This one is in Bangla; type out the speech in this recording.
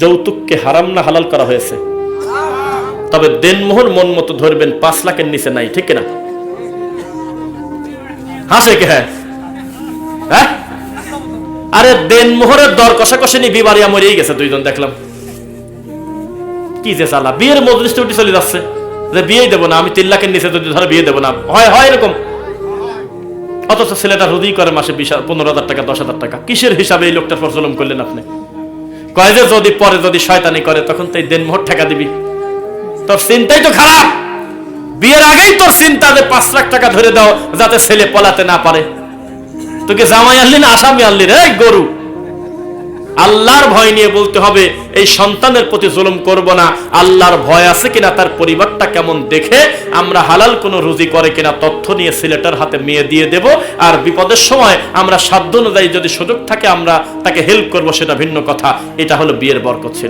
যৌতুককে হারাম না হালাল করা হয়েছে। তবে দেনমোহর মন মতো ধরবেন পাঁচ লাখের নিচে নাই, ঠিক না হাসে কে হ্যাঁ? হ্যাঁ? আরে দেনমোহরের দর কষাকষি নি বিবারিয়া মরেই গেছে দুইজন, দেখলাম। কি যে চালা বিয়ের মজলিসটা উঠে চলে যাচ্ছে। যে বিয়েই দেবো না, আমি তিন লাখের নিচে যদি ধরে বিয়ে দেবো না। হয় হয় এরকম। অথচ ছেলেটা রোজই করে মাসে বিশ পনেরো হাজার টাকা, দশ হাজার টাকা। কিসের হিসাবে এই লোকটার পর জুলুম করলেন আপনি? কয় যদি পরে যদি শয়তানি করে, তখন তুই দেন দেনমোহর টাকা দিবি। তোর চিন্তাই তো খারাপ। বিয়ের আগেই তোর চিন্তা যে পাঁচ লাখ টাকা ধরে দাও, যাতে ছেলে পলাতে না পারে। তোকে জামাই আনলি না আসামি আনলি রে গরু। আল্লাহর ভয় নিয়ে বলতে হবে, এই সন্তানের প্রতি জুলুম করব না। আল্লাহর ভয় আছে কিনা, তার পরিবারটা কেমন দেখে আমরা হালাল কোনো রুজি করে কিনা তথ্য নিয়ে সিলেটার হাতে মেয়ে দিয়ে দেব। আর বিপদের সময় আমরা সাধ্য অনুযায়ী যদি সুযোগ থাকে আমরা তাকে হেল্প করব, সেটা ভিন্ন কথা। এটা হলো বিয়ের বরকত ছিল।